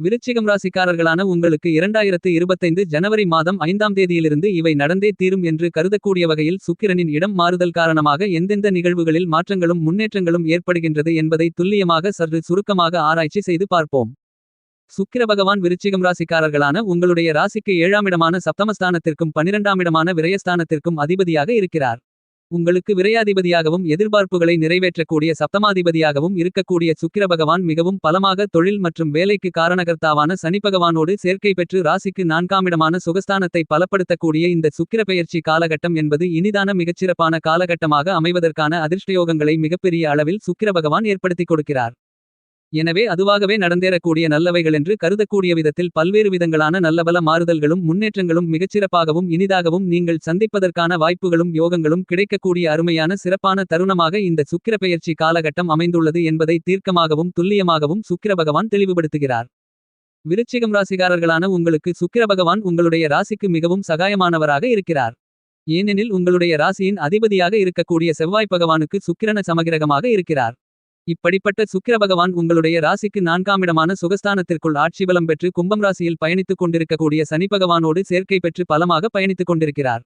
விருச்சிகம் ராசிக்காரர்களான உங்களுக்கு இரண்டாயிரத்து இருபத்தைந்து ஜனவரி மாதம் ஐந்தாம் தேதியிலிருந்து இவை நடந்தே தீரும் என்று கருதக்கூடிய வகையில் சுக்கிரனின் இடம் மாறுதல் காரணமாக எந்தெந்த நிகழ்வுகளில் மாற்றங்களும் முன்னேற்றங்களும் ஏற்படுகின்றது என்பதை துல்லியமாக சற்று சுருக்கமாக ஆராய்ச்சி செய்து பார்ப்போம். சுக்கிர பகவான் விருச்சிகம் ராசிக்காரர்களான உங்களுடைய ராசிக்கு ஏழாமிடமான சப்தமஸ்தானத்திற்கும் பனிரெண்டாமிடமான விரயஸ்தானத்திற்கும் அதிபதியாக இருக்கிறார். உங்களுக்கு விரையாதிபதியாகவும் எதிர்பார்ப்புகளை நிறைவேற்றக்கூடிய சப்தமாதிபதியாகவும் இருக்கக்கூடிய சுக்கிர பகவான் மிகவும் பலமாக தொழில் மற்றும் வேலைக்கு காரணகர்த்தாவான சனி பகவானோடு சேர்க்கை பெற்று ராசிக்கு நான்காமிடமான சுகஸ்தானத்தை பலப்படுத்தக்கூடிய இந்த சுக்கிர பெயர்ச்சி காலகட்டம் என்பது இனிதான மிகச்சிறப்பான காலகட்டமாக அமைவதற்கான அதிர்ஷ்டயோகங்களை மிகப்பெரிய அளவில் சுக்கிர பகவான் ஏற்படுத்திக் கொடுக்கிறார். எனவே அதுவாகவே நடந்தேறக்கூடிய நல்லவைகளென்று கருதக்கூடிய விதத்தில் பல்வேறு விதங்களான நல்லபல மாறுதல்களும் முன்னேற்றங்களும் மிகச்சிறப்பாகவும் இனிதாகவும் நீங்கள் சந்திப்பதற்கான வாய்ப்புகளும் யோகங்களும் கிடைக்கக்கூடிய அருமையான சிறப்பான தருணமாக இந்த சுக்கிர பெயர்ச்சி காலகட்டம் அமைந்துள்ளது என்பதை தீர்க்கமாகவும் துல்லியமாகவும் சுக்கிர பகவான் தெளிவுபடுத்துகிறார். விருச்சிகம் ராசிகாரர்களான உங்களுக்கு சுக்கிர பகவான் உங்களுடைய ராசிக்கு மிகவும் சகாயமானவராக இருக்கிறார். ஏனெனில் உங்களுடைய ராசியின் அதிபதியாக இருக்கக்கூடிய செவ்வாய் பகவானுக்கு சுக்கிரன சமகிரகமாக இருக்கிறார். இப்படிப்பட்ட சுக்கிர பகவான் உங்களுடைய ராசிக்கு நான்காமிடமான சுகஸ்தானத்திற்குள் ஆட்சி பலம் பெற்று கும்பம் ராசியில் பயணித்துக் கொண்டிருக்கக்கூடிய சனி பகவானோடு சேர்க்கை பெற்று பலமாக பயணித்துக் கொண்டிருக்கிறார்.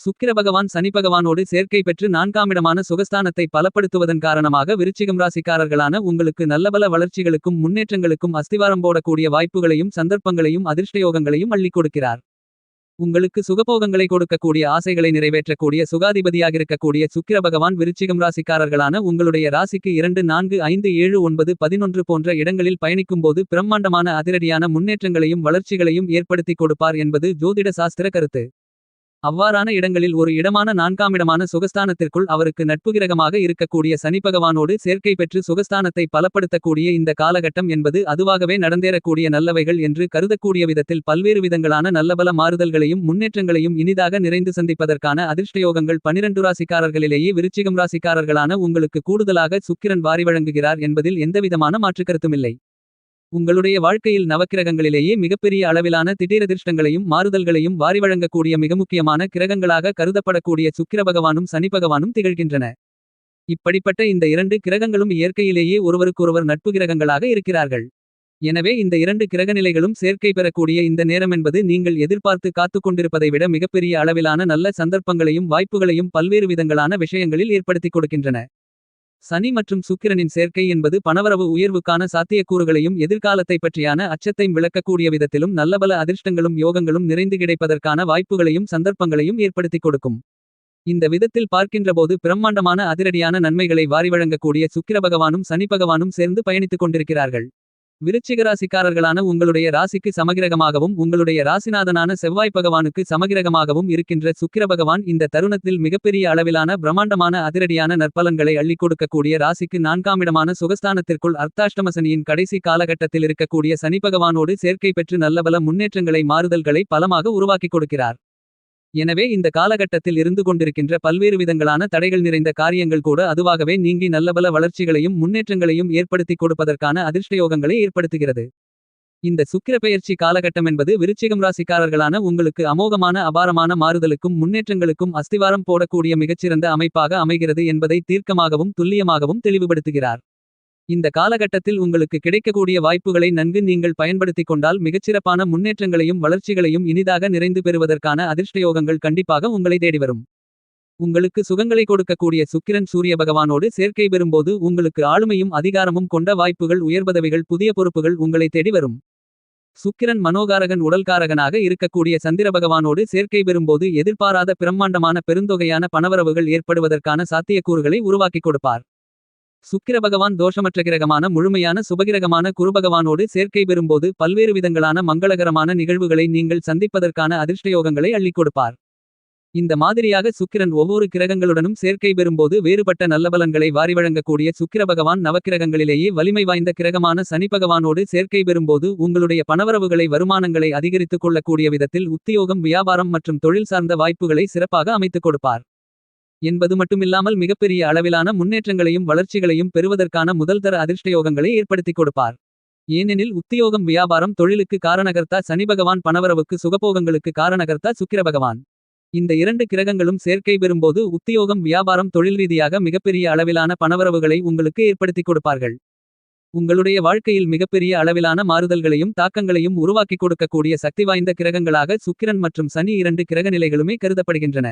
சுக்கிர பகவான் சனி பகவானோடு சேர்க்கை பெற்று நான்காமிடமான சுகஸ்தானத்தை பலப்படுத்துவதன் காரணமாக விருச்சிகம் ராசிக்காரர்களான உங்களுக்கு நல்லபல வளர்ச்சிகளுக்கும் முன்னேற்றங்களுக்கும் அஸ்திவாரம் போடக்கூடிய வாய்ப்புகளையும் சந்தர்ப்பங்களையும் அதிர்ஷ்டயோகங்களையும் அள்ளிக் கொடுக்கிறார். உங்களுக்கு சுகபோகங்களை கொடுக்கக்கூடிய ஆசைகளை நிறைவேற்றக்கூடிய சுகாதிபதியாகிருக்கக்கூடிய சுக்கிர பகவான் விருச்சிகம் ராசிக்காரர்களான உங்களுடைய ராசிக்கு இரண்டு நான்கு ஐந்து ஏழு ஒன்பது பதினொன்று போன்ற இடங்களில் பயணிக்கும்போது பிரம்மாண்டமான அதிரடியான முன்னேற்றங்களையும் வளர்ச்சிகளையும் ஏற்படுத்திக் கொடுப்பார் என்பது ஜோதிட சாஸ்திர கருத்து. அவ்வாறான இடங்களில் ஒரு இடமான நான்காமிடமான சுகஸ்தானத்திற்குள் அவருக்கு நட்புகிரகமாக இருக்கக்கூடிய சனி பகவானோடு சேர்க்கை பெற்று சுகஸ்தானத்தை பலப்படுத்தக்கூடிய இந்த காலகட்டம் என்பது அதுவாகவே நடந்தேறக்கூடிய நல்லவைகள் என்று கருதக்கூடிய விதத்தில் பல்வேறு விதங்களான நல்லபல மாறுதல்களையும் முன்னேற்றங்களையும் இனிதாக நிறைந்து சந்திப்பதற்கான அதிர்ஷ்டயோகங்கள் பனிரெண்டு ராசிக்காரர்களிலேயே விருச்சிகம் ராசிக்காரர்களான உங்களுக்கு கூடுதலாக சுக்கிரன் வாரி வழங்குகிறார் என்பதில் எந்தவிதமான மாற்றுக்கருத்துமில்லை உங்களுடைய வாழ்க்கையில் நவக்கிரகங்களிலேயே மிகப்பெரிய அளவிலான திடீரதிர்ஷ்டங்களையும் மாறுதல்களையும் வாரி வழங்கக்கூடிய மிக முக்கியமான கிரகங்களாக கருதப்படக்கூடிய சுக்கிர பகவானும் சனி பகவானும் திகழ்கின்றன. இப்படிப்பட்ட இந்த இரண்டு கிரகங்களும் இயற்கையிலேயே ஒருவருக்கொருவர் நட்பு கிரகங்களாக இருக்கிறார்கள். எனவே இந்த இரண்டு கிரகநிலைகளும் சேர்க்கை பெறக்கூடிய இந்த நேரமென்பது நீங்கள் எதிர்பார்த்து காத்துக் கொண்டிருப்பதை விட மிகப்பெரிய அளவிலான நல்ல சந்தர்ப்பங்களையும் வாய்ப்புகளையும் பல்வேறு விதங்களான விஷயங்களில் ஏற்படுத்திக் கொடுக்கின்றன. சனி மற்றும் சுக்கிரனின் சேர்க்கை என்பது பணவரவு உயர்வுக்கான சாத்தியக்கூறுகளையும் எதிர்காலத்தை பற்றியான அச்சத்தையும் விளக்கக்கூடிய விதத்திலும் நல்லபல அதிர்ஷ்டங்களும் யோகங்களும் நிறைந்து கிடைப்பதற்கான வாய்ப்புகளையும் சந்தர்ப்பங்களையும் ஏற்படுத்திக் கொடுக்கும். இந்த விதத்தில் பார்க்கின்றபோது பிரம்மாண்டமான அதிரடியான நன்மைகளை வாரி வழங்கக்கூடிய சுக்கிர பகவானும் சனி பகவானும் சேர்ந்து பயணித்துக் கொண்டிருக்கிறார்கள். விருச்சிக ராசிக்காரர்களான உங்களுடைய ராசிக்கு சமகிரகமாகவும் உங்களுடைய ராசிநாதனான செவ்வாய் பகவானுக்கு சமகிரகமாகவும் இருக்கின்ற சுக்கிர பகவான் இந்த தருணத்தில் மிகப்பெரிய அளவிலான பிரம்மாண்டமான அதிரடியான நற்பலன்களை அள்ளி கொடுக்கக்கூடிய ராசிக்கு நான்காமிடமான சுகஸ்தானத்திற்குள் அர்த்தாஷ்டமசனியின் கடைசி காலகட்டத்தில் இருக்கக்கூடிய சனி பகவானோடு சேர்க்கை பெற்று நல்லபல முன்னேற்றங்களை மாறுதல்களை பலமாக உருவாக்கிக் கொடுக்கிறார். எனவே இந்த காலகட்டத்தில் இருந்து கொண்டிருக்கின்ற பல்வேறு விதங்களான தடைகள் நிறைந்த காரியங்கள் கூட அதுவாகவே நீங்கி நல்லபல வளர்ச்சிகளையும் முன்னேற்றங்களையும் ஏற்படுத்திக் கொடுப்பதற்கான அதிர்ஷ்டயோகங்களை ஏற்படுத்துகிறது. இந்த சுக்கிரப்பெயர்ச்சி காலகட்டம் என்பது விருச்சிகம் ராசிக்காரர்களான உங்களுக்கு அமோகமான அபாரமான மாறுதலுக்கும் முன்னேற்றங்களுக்கும் அஸ்திவாரம் போடக்கூடிய மிகச்சிறந்த அமைப்பாக அமைகிறது என்பதை தீர்க்கமாகவும் துல்லியமாகவும் தெளிவுபடுத்துகிறார். இந்த காலகட்டத்தில் உங்களுக்கு கிடைக்கக்கூடிய வாய்ப்புகளை நன்கு நீங்கள் பயன்படுத்திக் கொண்டால் மிகச்சிறப்பான முன்னேற்றங்களையும் வளர்ச்சிகளையும் இனிதாக நிறைந்து பெறுவதற்கான அதிர்ஷ்டயோகங்கள் கண்டிப்பாக உங்களை தேடிவரும் உங்களுக்கு சுகங்களை கொடுக்கக்கூடிய சுக்கிரன் சூரிய பகவானோடு சேர்க்கை பெறும்போது உங்களுக்கு ஆளுமையும் அதிகாரமும் கொண்ட வாய்ப்புகள் உயர்பதவிகள் புதிய பொறுப்புகள் உங்களை தேடி வரும். சுக்கிரன் மனோகாரகன் உடல்காரகனாக இருக்கக்கூடிய சந்திர பகவானோடு சேர்க்கை பெறும்போது எதிர்பாராத பிரம்மாண்டமான பெருந்தொகையான பணவரவுகள் ஏற்படுவதற்கான சாத்தியக்கூறுகளை உருவாக்கிக் கொடுப்பார். சுக்கிர பகவான் தோஷமற்ற கிரகமான முழுமையான சுபகிரகமான குருபகவானோடு சேர்க்கை பெறும்போது பல்வேறு விதங்களான மங்களகரமான நிகழ்வுகளை நீங்கள் சந்திப்பதற்கான அதிர்ஷ்டயோகங்களை அள்ளிக் கொடுப்பார். இந்த மாதிரியாக சுக்கிரன் ஒவ்வொரு கிரகங்களுடனும் சேர்க்கை பெறும்போது வேறுபட்ட நல்லபலன்களை வாரி வழங்கக்கூடிய சுக்கிர பகவான் நவக்கிரகங்களிலேயே வலிமை வாய்ந்த கிரகமான சனி பகவானோடு சேர்க்கை பெறும்போது உங்களுடைய பணவரவுகளை வருமானங்களை அதிகரித்துக் கொள்ளக்கூடிய விதத்தில் உத்தியோகம் வியாபாரம் மற்றும் தொழில் சார்ந்த வாய்ப்புகளை சிறப்பாக அமைத்துக் கொடுப்பார். என்பது மட்டுமில்லாமல் மிகப்பெரிய அளவிலான முன்னேற்றங்களையும் வளர்ச்சிகளையும் பெறுவதற்கான முதல்தர அதிர்ஷ்டயோகங்களை ஏற்படுத்திக் கொடுப்பார். ஏனெனில் உத்தியோகம் வியாபாரம் தொழிலுக்கு காரணகர்த்தா சனி பகவான் பணவரவுக்கு சுகபோகங்களுக்கு காரணகர்த்தா சுக்கிர பகவான். இந்த இரண்டு கிரகங்களும் சேர்க்கை பெறும்போது உத்தியோகம் வியாபாரம் தொழில் ரீதியாக மிகப்பெரிய அளவிலான பணவரவுகளை உங்களுக்கு ஏற்படுத்திக் கொடுப்பார்கள். உங்களுடைய வாழ்க்கையில் மிகப்பெரிய அளவிலான மாறுதல்களையும் தாக்கங்களையும் உருவாக்கிக் கொடுக்கக்கூடிய சக்தி வாய்ந்த கிரகங்களாக சுக்கிரன் மற்றும் சனி இரண்டு கிரகநிலைகளுமே கருதப்படுகின்றன.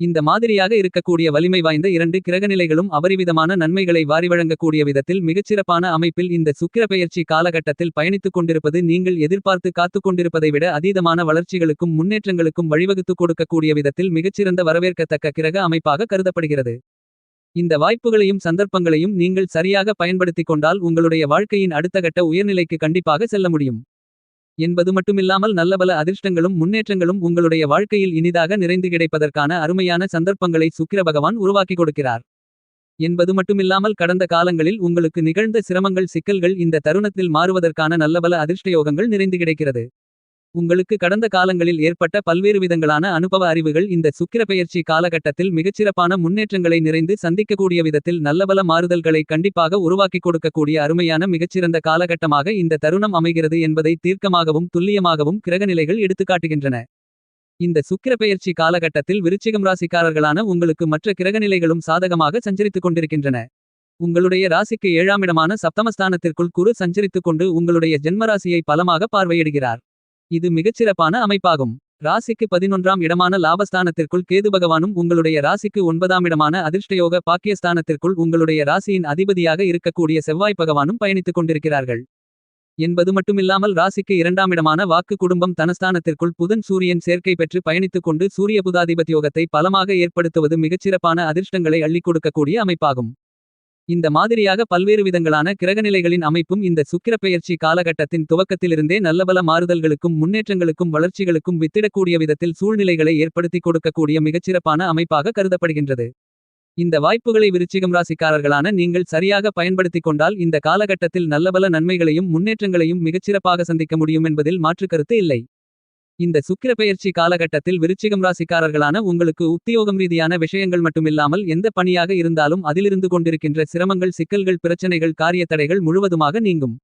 இந்த மாதிரியாக இருக்கக்கூடிய வலிமை வாய்ந்த இரண்டு கிரகநிலைகளும் அபரிவிதமான நன்மைகளை வாரிவழங்கக்கூடிய விதத்தில் மிகச்சிறப்பான அமைப்பில் இந்த சுக்கிர பெயர்ச்சி காலகட்டத்தில் பயணித்துக் கொண்டிருப்பது நீங்கள் எதிர்பார்த்து காத்துக் கொண்டிருப்பதை விட அதீதமான வளர்ச்சிகளுக்கும் முன்னேற்றங்களுக்கும் வழிவகுத்துக் கொடுக்கக்கூடிய விதத்தில் மிகச்சிறந்த வரவேற்கத்தக்க கிரக அமைப்பாக கருதப்படுகிறது. இந்த வாய்ப்புகளையும் சந்தர்ப்பங்களையும் நீங்கள் சரியாக பயன்படுத்திக் கொண்டால் உங்களுடைய வாழ்க்கையின் அடுத்த கட்ட உயர்நிலைக்கு கண்டிப்பாக செல்ல முடியும். என்பது மட்டுமில்லாமல் நல்லபல அதிர்ஷ்டங்களும் முன்னேற்றங்களும் உங்களுடைய வாழ்க்கையில் இனிதாக நிறைந்து கிடைப்பதற்கான அருமையான சந்தர்ப்பங்களை சுக்கிர பகவான் உருவாக்கிக் கொடுக்கிறார். என்பது மட்டுமில்லாமல் கடந்த காலங்களில் உங்களுக்கு நிகழ்ந்த சிரமங்கள் சிக்கல்கள் இந்த தருணத்தில் மாறுவதற்கான நல்லபல அதிர்ஷ்டயோகங்கள் நிறைந்து கிடைக்கிறது. உங்களுக்கு கடந்த காலங்களில் ஏற்பட்ட பல்வேறு விதங்களான அனுபவ அறிவுகள் இந்த சுக்கிரப்பெயர்ச்சி காலகட்டத்தில் மிகச்சிறப்பான முன்னேற்றங்களை நிறைந்து சந்திக்கக்கூடிய விதத்தில் நல்லபல மாறுதல்களை கண்டிப்பாக உருவாக்கிக் கொடுக்கக்கூடிய அருமையான மிகச்சிறந்த காலகட்டமாக இந்த தருணம் அமைகிறது என்பதை தீர்க்கமாகவும் துல்லியமாகவும் கிரகநிலைகள் எடுத்துக்காட்டுகின்றன. இந்த சுக்கிரப்பெயர்ச்சி காலகட்டத்தில் விருச்சிகம் ராசிக்காரர்களான உங்களுக்கு மற்ற கிரகநிலைகளும் சாதகமாக சஞ்சரித்துக் கொண்டிருக்கின்றன. உங்களுடைய ராசிக்கு ஏழாமிடமான சப்தமஸ்தானத்திற்குள் குரு சஞ்சரித்துக் கொண்டு உங்களுடைய ஜென்மராசியை பலமாக பார்வையிடுகிறார். இது மிகச்சிறப்பான அமைப்பாகும். ராசிக்கு பதினொன்றாம் இடமான லாபஸ்தானத்திற்குள் கேது பகவானும் உங்களுடைய ராசிக்கு ஒன்பதாம் இடமான அதிர்ஷ்டயோக பாக்கியஸ்தானத்திற்குள் உங்களுடைய ராசியின் அதிபதியாக இருக்கக்கூடிய செவ்வாய் பகவானும் பயணித்துக் கொண்டிருக்கிறார்கள். என்பது மட்டுமில்லாமல் ராசிக்கு இரண்டாம் இடமான வாக்கு குடும்பம் தனஸ்தானத்திற்குள் புதன் சூரியன் சேர்க்கை பெற்று பயணித்துக் கொண்டு சூரிய புதாதிபத்தியோகத்தை பலமாக ஏற்படுத்துவது மிகச்சிறப்பான அதிர்ஷ்டங்களை அள்ளிக் கொடுக்கக்கூடிய அமைப்பாகும். இந்த மாதிரியாக பல்வேறு விதங்களான கிரகநிலைகளின் அமைப்பும் இந்த சுக்கிரப்பெயர்ச்சி காலகட்டத்தின் துவக்கத்திலிருந்தே நல்லபல மாறுதல்களுக்கும் முன்னேற்றங்களுக்கும் வளர்ச்சிகளுக்கும் வித்திடக்கூடிய விதத்தில் சூழ்நிலைகளை ஏற்படுத்திக் கொடுக்கக்கூடிய மிகச்சிறப்பான அமைப்பாக கருதப்படுகின்றது. இந்த வாய்ப்புகளை விருச்சிகம் ராசிக்காரர்களான நீங்கள் சரியாக பயன்படுத்திக் கொண்டால் இந்த காலகட்டத்தில் நல்லபல நன்மைகளையும் முன்னேற்றங்களையும் மிகச்சிறப்பாக சந்திக்க முடியும் என்பதில் மாற்றுக் கருத்து இல்லை. இந்த சுக்கிரப்பெயர்ச்சி காலகட்டத்தில் விருச்சிகம் ராசிக்காரர்களான உங்களுக்கு உத்தியோகம் ரீதியான விஷயங்கள் மட்டுமில்லாமல் எந்த பணியாக இருந்தாலும் அதிலிருந்து கொண்டிருக்கின்ற சிரமங்கள் சிக்கல்கள் பிரச்சனைகள் காரிய தடைகள் முழுவதுமாக நீங்கும்.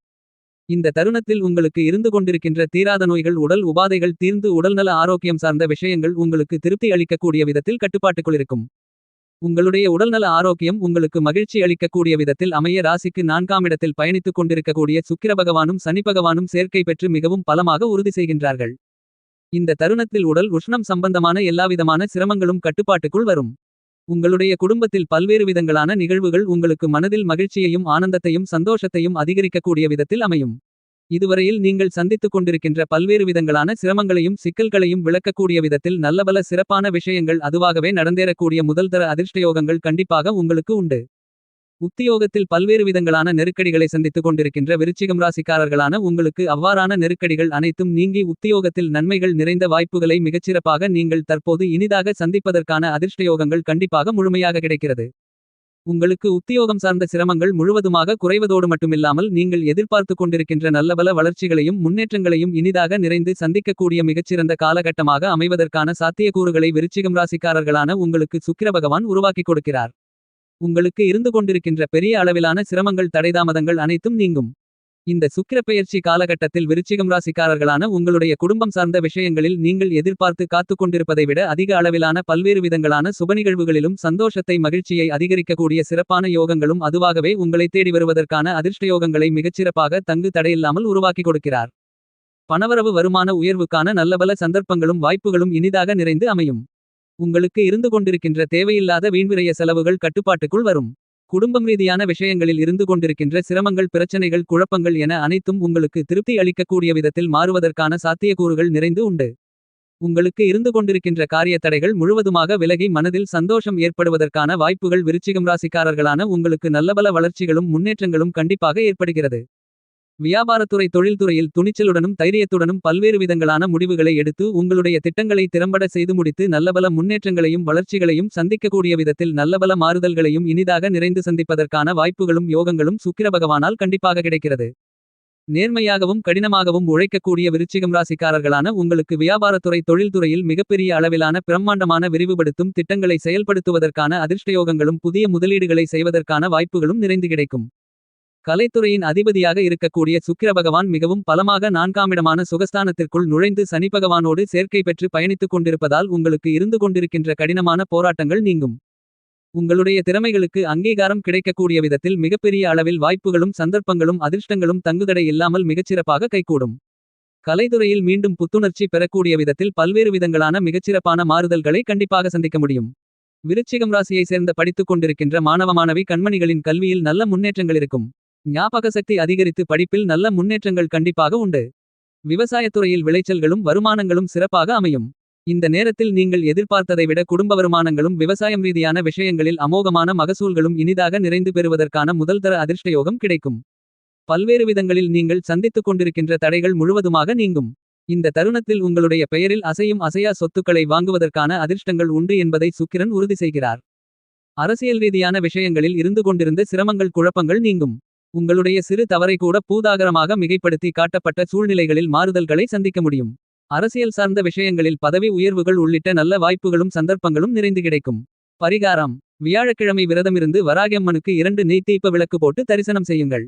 இந்த தருணத்தில் உங்களுக்கு இருந்து கொண்டிருக்கின்ற தீராத நோய்கள் உடல் உபாதைகள் தீர்ந்து உடல்நல ஆரோக்கியம் சார்ந்த விஷயங்கள் உங்களுக்கு திருப்தி அளிக்கக்கூடிய விதத்தில் கட்டுப்பாட்டுக்குள் இருக்கும். உங்களுடைய உடல்நல ஆரோக்கியம் உங்களுக்கு மகிழ்ச்சி அளிக்கக்கூடிய விதத்தில் அமைய ராசிக்கு நான்காம் இடத்தில் பயணித்துக் கொண்டிருக்கக்கூடிய சுக்கிர பகவானும் சனி பகவானும் சேர்க்கை பெற்று மிகவும் பலமாக உறுதி செய்கின்றார்கள். இந்த தருணத்தில் உடல் உஷ்ணம் சம்பந்தமான எல்லாவிதமான சிரமங்களும் கட்டுப்பாட்டுக்குள் வரும். உங்களுடைய குடும்பத்தில் பல்வேறு விதங்களான நிகழ்வுகள் உங்களுக்கு மனதில் மகிழ்ச்சியையும் ஆனந்தத்தையும் சந்தோஷத்தையும் அதிகரிக்கக்கூடிய விதத்தில் அமையும். இதுவரையில் நீங்கள் சந்தித்துக் கொண்டிருக்கின்ற பல்வேறு விதங்களான சிரமங்களையும் சிக்கல்களையும் விளக்கக்கூடிய விதத்தில் நல்லபல சிறப்பான விஷயங்கள் அதுவாகவே நடந்தேறக்கூடிய முதல்தர அதிர்ஷ்டயோகங்கள் கண்டிப்பாக உங்களுக்கு உண்டு. உத்தியோகத்தில் பல்வேறு விதங்களான நெருக்கடிகளை சந்தித்துக் கொண்டிருக்கின்ற விருச்சிகம் ராசிக்காரர்களான உங்களுக்கு அவ்வாறான நெருக்கடிகள் அனைத்தும் நீங்கி உத்தியோகத்தில் நன்மைகள் நிறைந்த வாய்ப்புகளை மிகச்சிறப்பாக நீங்கள் தற்போது இனிதாக சந்திப்பதற்கான அதிர்ஷ்டயோகங்கள் கண்டிப்பாக முழுமையாக கிடைக்கிறது. உங்களுக்கு உத்தியோகம் சார்ந்த சிரமங்கள் முழுவதுமாக குறைவதோடு மட்டுமில்லாமல் நீங்கள் எதிர்பார்த்துக் கொண்டிருக்கின்ற நல்லபல வளர்ச்சிகளையும் முன்னேற்றங்களையும் இனிதாக நிறைந்து சந்திக்கக்கூடிய மிகச்சிறந்த காலகட்டமாக அமைவதற்கான சாத்தியக்கூறுகளை விருச்சிகம் ராசிக்காரர்களான உங்களுக்கு சுக்கிர பகவான் உருவாக்கிக் கொடுக்கிறார். உங்களுக்கு இருந்து கொண்டிருக்கின்ற பெரிய அளவிலான சிரமங்கள் தடைதாமதங்கள் அனைத்தும் நீங்கும். இந்த சுக்கிரப்பெயர்ச்சி காலகட்டத்தில் விருச்சிகம் ராசிக்காரர்களான உங்களுடைய குடும்பம் சார்ந்த விஷயங்களில் நீங்கள் எதிர்பார்த்து காத்துக் கொண்டிருப்பதை விட அதிக அளவிலான பல்வேறு விதங்களான சுபநிகழ்வுகளிலும் சந்தோஷத்தை மகிழ்ச்சியை அதிகரிக்கக்கூடிய சிறப்பான யோகங்களும் அதுவாகவே உங்களை தேடி வருவதற்கான அதிர்ஷ்டயோகங்களை மிகச்சிறப்பாக தங்கு தடையில்லாமல் உருவாக்கி கொடுக்கிறார். பணவரவு வருமான உயர்வுக்கான நல்லபல சந்தர்ப்பங்களும் வாய்ப்புகளும் இனிதாக நிறைந்து அமையும். உங்களுக்கு இருந்து கொண்டிருக்கின்ற தேவையில்லாத வீண்விரைய செலவுகள் கட்டுப்பாட்டுக்குள் வரும். குடும்பம் ரீதியான விஷயங்களில் இருந்து கொண்டிருக்கின்ற சிரமங்கள் பிரச்சனைகள் குழப்பங்கள் என அனைத்தும் உங்களுக்கு திருப்தி அளிக்கக்கூடிய விதத்தில் மாறுவதற்கான சாத்தியக்கூறுகள் நிறைந்து உண்டு. உங்களுக்கு இருந்து கொண்டிருக்கின்ற காரிய தடைகள் முழுவதுமாக விலகி மனதில் சந்தோஷம் ஏற்படுவதற்கான வாய்ப்புகள் விருச்சிகம் ராசிக்காரர்களான உங்களுக்கு நல்லபல வளர்ச்சிகளும் முன்னேற்றங்களும் கண்டிப்பாக ஏற்படுகிறது. வியாபாரத்துறை தொழில்துறையில் துணிச்சலுடனும் தைரியத்துடனும் பல்வேறு விதங்களான முடிவுகளை எடுத்து உங்களுடைய திட்டங்களை திறம்பட செய்து முடித்து நல்லபல முன்னேற்றங்களையும் வளர்ச்சிகளையும் சந்திக்கக்கூடிய விதத்தில் நல்லபல மாறுதல்களையும் இனிதாக நிறைந்து சந்திப்பதற்கான வாய்ப்புகளும் யோகங்களும் சுக்கிர பகவானால் கண்டிப்பாக கிடைக்கிறது. நேர்மையாகவும் கடினமாகவும் உழைக்கக்கூடிய விருச்சிகம் ராசிக்காரர்களான உங்களுக்கு வியாபாரத்துறை தொழில்துறையில் மிகப்பெரிய அளவிலான பிரம்மாண்டமான விரிவுபடுத்தும் திட்டங்களை செயல்படுத்துவதற்கான அதிர்ஷ்டயோகங்களும் புதிய முதலீடுகளை செய்வதற்கான வாய்ப்புகளும் நிறைந்து கிடைக்கும். கலைத்துறையின் அதிபதியாக இருக்கக்கூடிய சுக்கிர பகவான் மிகவும் பலமாக நான்காமிடமான சுகஸ்தானத்திற்குள் நுழைந்து சனிபகவானோடு சேர்க்கை பெற்று பயணித்துக் கொண்டிருப்பதால் உங்களுக்கு இருந்து கொண்டிருக்கின்ற கடினமான போராட்டங்கள் நீங்கும். உங்களுடைய திறமைகளுக்கு அங்கீகாரம் கிடைக்கக்கூடிய விதத்தில் மிகப்பெரிய அளவில் வாய்ப்புகளும் சந்தர்ப்பங்களும் அதிர்ஷ்டங்களும் தங்குதடை இல்லாமல் மிகச்சிறப்பாக கைகூடும். கலைத்துறையில் மீண்டும் புத்துணர்ச்சி பெறக்கூடிய விதத்தில் பல்வேறு விதங்களான மிகச்சிறப்பான மாறுதல்களை கண்டிப்பாக சந்திக்க முடியும். விருச்சிகம் ராசியை சேர்ந்த படித்துக் கொண்டிருக்கின்ற மாணவ மாணவி கண்மணிகளின் கல்வியில் நல்ல முன்னேற்றங்கள் இருக்கும். ஞாபக சக்தி அதிகரித்து படிப்பில் நல்ல முன்னேற்றங்கள் கண்டிப்பாக உண்டு. விவசாயத்துறையில் விளைச்சல்களும் வருமானங்களும் சிறப்பாக அமையும். இந்த நேரத்தில் நீங்கள் எதிர்பார்த்ததை விட குடும்ப வருமானங்களும் விவசாயம் ரீதியான விஷயங்களில் அமோகமான மகசூல்களும் இனிதாக நிறைந்து பெறுவதற்கான முதல்தர அதிர்ஷ்டயோகம் கிடைக்கும். பல்வேறு விதங்களில் நீங்கள் சந்தித்துக் கொண்டிருக்கின்ற தடைகள் முழுவதுமாக நீங்கும். இந்த தருணத்தில் உங்களுடைய பெயரில் அசையும் அசையா சொத்துக்களை வாங்குவதற்கான அதிர்ஷ்டங்கள் உண்டு என்பதை சுக்கிரன் உறுதி செய்கிறார். அரசியல் ரீதியான விஷயங்களில் இருந்து கொண்டிருந்த சிரமங்கள் குழப்பங்கள் நீங்கும். உங்களுடைய சிறு தவறை கூட பூதாகரமாக மிகைப்படுத்தி காட்டப்பட்ட சூழ்நிலைகளில் மாறுதல்களை சந்திக்க முடியும். அரசியல் சார்ந்த விஷயங்களில் பதவி உயர்வுகள் உள்ளிட்ட நல்ல வாய்ப்புகளும் சந்தர்ப்பங்களும் நிறைந்து கிடைக்கும். பரிகாரம் வியாழக்கிழமை விரதமிருந்து வராகியம்மனுக்கு இரண்டு நெய் தீப விளக்கு போட்டு தரிசனம் செய்யுங்கள்.